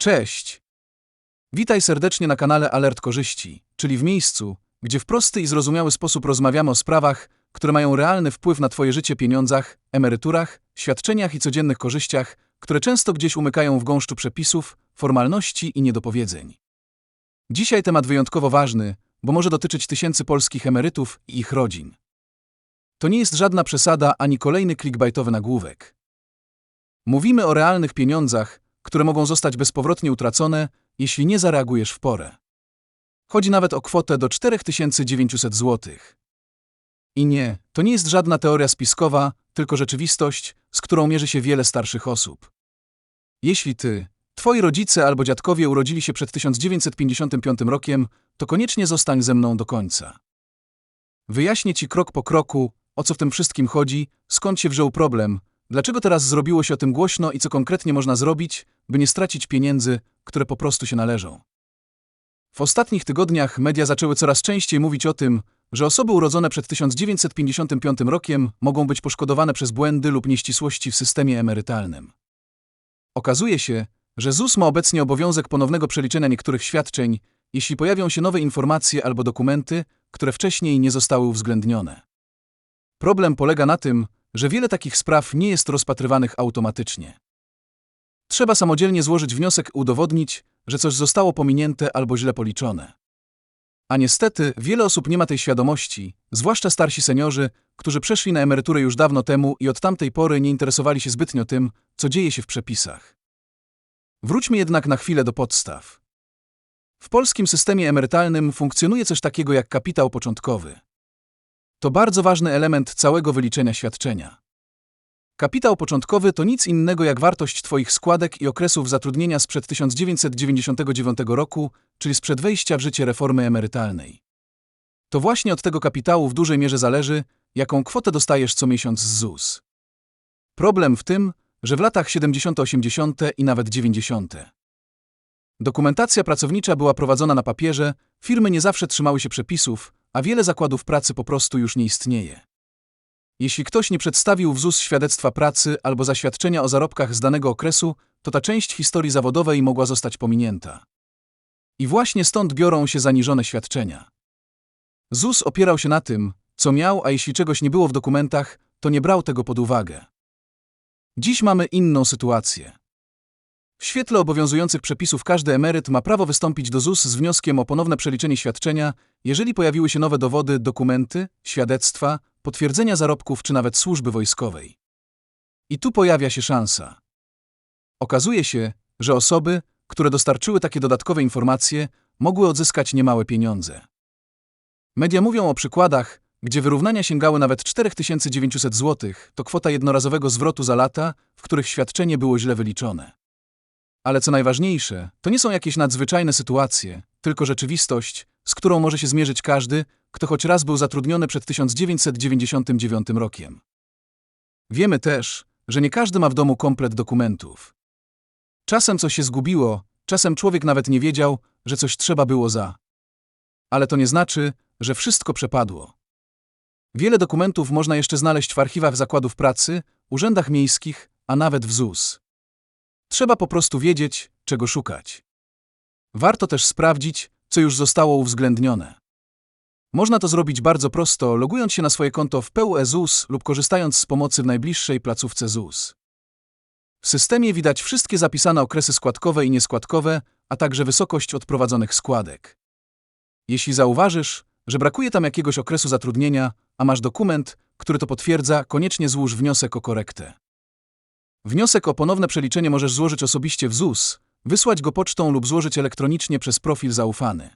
Cześć! Witaj serdecznie na kanale Alert Korzyści, czyli w miejscu, gdzie w prosty i zrozumiały sposób rozmawiamy o sprawach, które mają realny wpływ na Twoje życie pieniądzach, emeryturach, świadczeniach i codziennych korzyściach, które często gdzieś umykają w gąszczu przepisów, formalności i niedopowiedzeń. Dzisiaj temat wyjątkowo ważny, bo może dotyczyć tysięcy polskich emerytów i ich rodzin. To nie jest żadna przesada ani kolejny clickbaitowy nagłówek. Mówimy o realnych pieniądzach, które mogą zostać bezpowrotnie utracone, jeśli nie zareagujesz w porę. Chodzi nawet o kwotę do 4900 zł. I nie, to nie jest żadna teoria spiskowa, tylko rzeczywistość, z którą mierzy się wiele starszych osób. Jeśli ty, twoi rodzice albo dziadkowie urodzili się przed 1955 rokiem, to koniecznie zostań ze mną do końca. Wyjaśnię ci krok po kroku, o co w tym wszystkim chodzi, skąd się wziął problem, dlaczego teraz zrobiło się o tym głośno i co konkretnie można zrobić, by nie stracić pieniędzy, które po prostu się należą. W ostatnich tygodniach media zaczęły coraz częściej mówić o tym, że osoby urodzone przed 1955 rokiem mogą być poszkodowane przez błędy lub nieścisłości w systemie emerytalnym. Okazuje się, że ZUS ma obecnie obowiązek ponownego przeliczenia niektórych świadczeń, jeśli pojawią się nowe informacje albo dokumenty, które wcześniej nie zostały uwzględnione. Problem polega na tym, że wiele takich spraw nie jest rozpatrywanych automatycznie. Trzeba samodzielnie złożyć wniosek i udowodnić, że coś zostało pominięte albo źle policzone. A niestety wiele osób nie ma tej świadomości, zwłaszcza starsi seniorzy, którzy przeszli na emeryturę już dawno temu i od tamtej pory nie interesowali się zbytnio tym, co dzieje się w przepisach. Wróćmy jednak na chwilę do podstaw. W polskim systemie emerytalnym funkcjonuje coś takiego jak kapitał początkowy. To bardzo ważny element całego wyliczenia świadczenia. Kapitał początkowy to nic innego jak wartość Twoich składek i okresów zatrudnienia sprzed 1999 roku, czyli sprzed wejścia w życie reformy emerytalnej. To właśnie od tego kapitału w dużej mierze zależy, jaką kwotę dostajesz co miesiąc z ZUS. Problem w tym, że w latach 70-80 i nawet 90. Dokumentacja pracownicza była prowadzona na papierze, firmy nie zawsze trzymały się przepisów, a wiele zakładów pracy po prostu już nie istnieje. Jeśli ktoś nie przedstawił w ZUS świadectwa pracy albo zaświadczenia o zarobkach z danego okresu, to ta część historii zawodowej mogła zostać pominięta. I właśnie stąd biorą się zaniżone świadczenia. ZUS opierał się na tym, co miał, a jeśli czegoś nie było w dokumentach, to nie brał tego pod uwagę. Dziś mamy inną sytuację. W świetle obowiązujących przepisów każdy emeryt ma prawo wystąpić do ZUS z wnioskiem o ponowne przeliczenie świadczenia, jeżeli pojawiły się nowe dowody, dokumenty, świadectwa, potwierdzenia zarobków czy nawet służby wojskowej. I tu pojawia się szansa. Okazuje się, że osoby, które dostarczyły takie dodatkowe informacje, mogły odzyskać niemałe pieniądze. Media mówią o przykładach, gdzie wyrównania sięgały nawet 4900 zł, to kwota jednorazowego zwrotu za lata, w których świadczenie było źle wyliczone. Ale co najważniejsze, to nie są jakieś nadzwyczajne sytuacje, tylko rzeczywistość, z którą może się zmierzyć każdy, kto choć raz był zatrudniony przed 1999 rokiem. Wiemy też, że nie każdy ma w domu komplet dokumentów. Czasem coś się zgubiło, czasem człowiek nawet nie wiedział, że coś trzeba było za. Ale to nie znaczy, że wszystko przepadło. Wiele dokumentów można jeszcze znaleźć w archiwach zakładów pracy, urzędach miejskich, a nawet w ZUS. Trzeba po prostu wiedzieć, czego szukać. Warto też sprawdzić, co już zostało uwzględnione. Można to zrobić bardzo prosto, logując się na swoje konto w PUE ZUS lub korzystając z pomocy w najbliższej placówce ZUS. W systemie widać wszystkie zapisane okresy składkowe i nieskładkowe, a także wysokość odprowadzonych składek. Jeśli zauważysz, że brakuje tam jakiegoś okresu zatrudnienia, a masz dokument, który to potwierdza, koniecznie złóż wniosek o korektę. Wniosek o ponowne przeliczenie możesz złożyć osobiście w ZUS, wysłać go pocztą lub złożyć elektronicznie przez profil zaufany.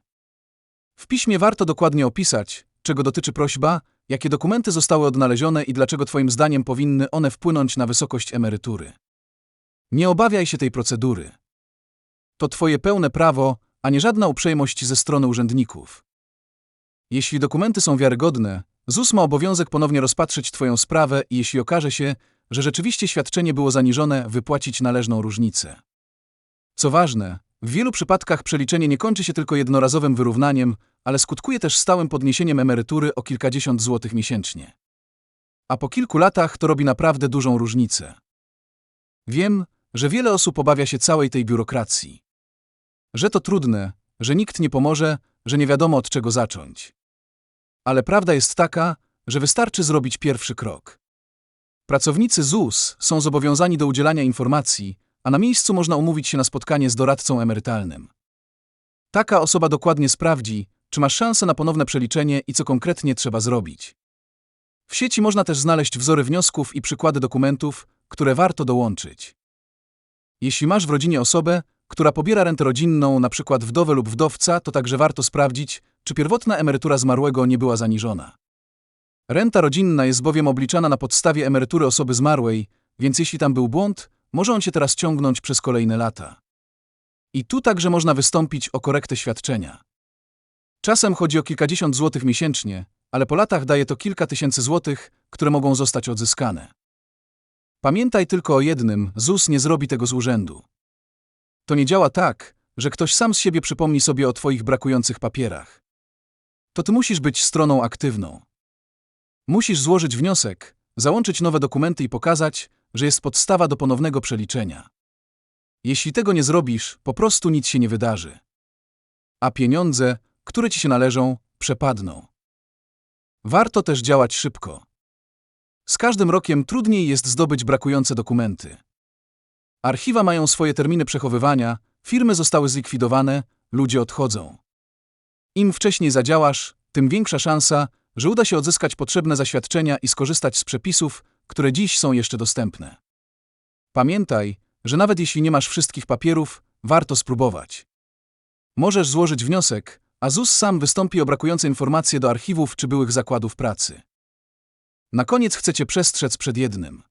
W piśmie warto dokładnie opisać, czego dotyczy prośba, jakie dokumenty zostały odnalezione i dlaczego Twoim zdaniem powinny one wpłynąć na wysokość emerytury. Nie obawiaj się tej procedury. To Twoje pełne prawo, a nie żadna uprzejmość ze strony urzędników. Jeśli dokumenty są wiarygodne, ZUS ma obowiązek ponownie rozpatrzyć Twoją sprawę i jeśli okaże się, że rzeczywiście świadczenie było zaniżone, wypłacić należną różnicę. Co ważne, w wielu przypadkach przeliczenie nie kończy się tylko jednorazowym wyrównaniem, ale skutkuje też stałym podniesieniem emerytury o kilkadziesiąt złotych miesięcznie. A po kilku latach to robi naprawdę dużą różnicę. Wiem, że wiele osób obawia się całej tej biurokracji. że to trudne, że nikt nie pomoże, że nie wiadomo od czego zacząć. Ale prawda jest taka, że wystarczy zrobić pierwszy krok. Pracownicy ZUS są zobowiązani do udzielania informacji, a na miejscu można umówić się na spotkanie z doradcą emerytalnym. Taka osoba dokładnie sprawdzi, czy masz szansę na ponowne przeliczenie i co konkretnie trzeba zrobić. W sieci można też znaleźć wzory wniosków i przykłady dokumentów, które warto dołączyć. Jeśli masz w rodzinie osobę, która pobiera rentę rodzinną, np. wdowę lub wdowca, to także warto sprawdzić, czy pierwotna emerytura zmarłego nie była zaniżona. Renta rodzinna jest bowiem obliczana na podstawie emerytury osoby zmarłej, więc jeśli tam był błąd, może on się teraz ciągnąć przez kolejne lata. I tu także można wystąpić o korektę świadczenia. Czasem chodzi o kilkadziesiąt złotych miesięcznie, ale po latach daje to kilka tysięcy złotych, które mogą zostać odzyskane. Pamiętaj tylko o jednym: ZUS nie zrobi tego z urzędu. To nie działa tak, że ktoś sam z siebie przypomni sobie o Twoich brakujących papierach. To Ty musisz być stroną aktywną. Musisz złożyć wniosek, załączyć nowe dokumenty i pokazać, że jest podstawa do ponownego przeliczenia. Jeśli tego nie zrobisz, po prostu nic się nie wydarzy. A pieniądze, które ci się należą, przepadną. Warto też działać szybko. Z każdym rokiem trudniej jest zdobyć brakujące dokumenty. Archiwa mają swoje terminy przechowywania, firmy zostały zlikwidowane, ludzie odchodzą. Im wcześniej zadziałasz, tym większa szansa, że uda się odzyskać potrzebne zaświadczenia i skorzystać z przepisów, które dziś są jeszcze dostępne. Pamiętaj, że nawet jeśli nie masz wszystkich papierów, warto spróbować. Możesz złożyć wniosek, a ZUS sam wystąpi o brakujące informacje do archiwów czy byłych zakładów pracy. Na koniec chcę Cię przestrzec przed jednym.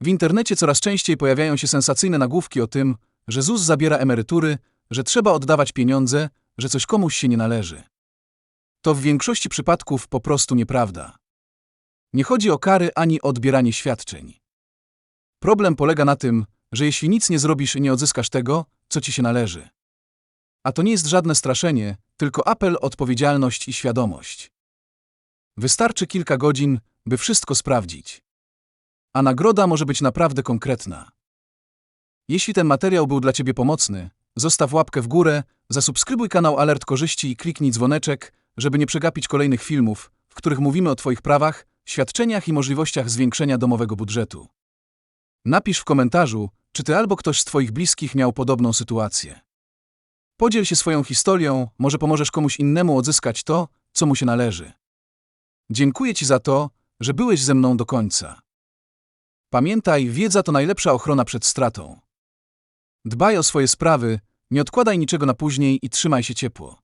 W internecie coraz częściej pojawiają się sensacyjne nagłówki o tym, że ZUS zabiera emerytury, że trzeba oddawać pieniądze, że coś komuś się nie należy. To w większości przypadków po prostu nieprawda. Nie chodzi o kary ani odbieranie świadczeń. Problem polega na tym, że jeśli nic nie zrobisz nie odzyskasz tego, co ci się należy. A to nie jest żadne straszenie, tylko apel, odpowiedzialność i świadomość. Wystarczy kilka godzin, by wszystko sprawdzić. A nagroda może być naprawdę konkretna. Jeśli ten materiał był dla Ciebie pomocny, zostaw łapkę w górę, zasubskrybuj kanał Alert Korzyści i kliknij dzwoneczek, żeby nie przegapić kolejnych filmów, w których mówimy o Twoich prawach, świadczeniach i możliwościach zwiększenia domowego budżetu. Napisz w komentarzu, czy Ty albo ktoś z Twoich bliskich miał podobną sytuację. Podziel się swoją historią, może pomożesz komuś innemu odzyskać to, co mu się należy. Dziękuję Ci za to, że byłeś ze mną do końca. Pamiętaj, wiedza to najlepsza ochrona przed stratą. Dbaj o swoje sprawy, nie odkładaj niczego na później i trzymaj się ciepło.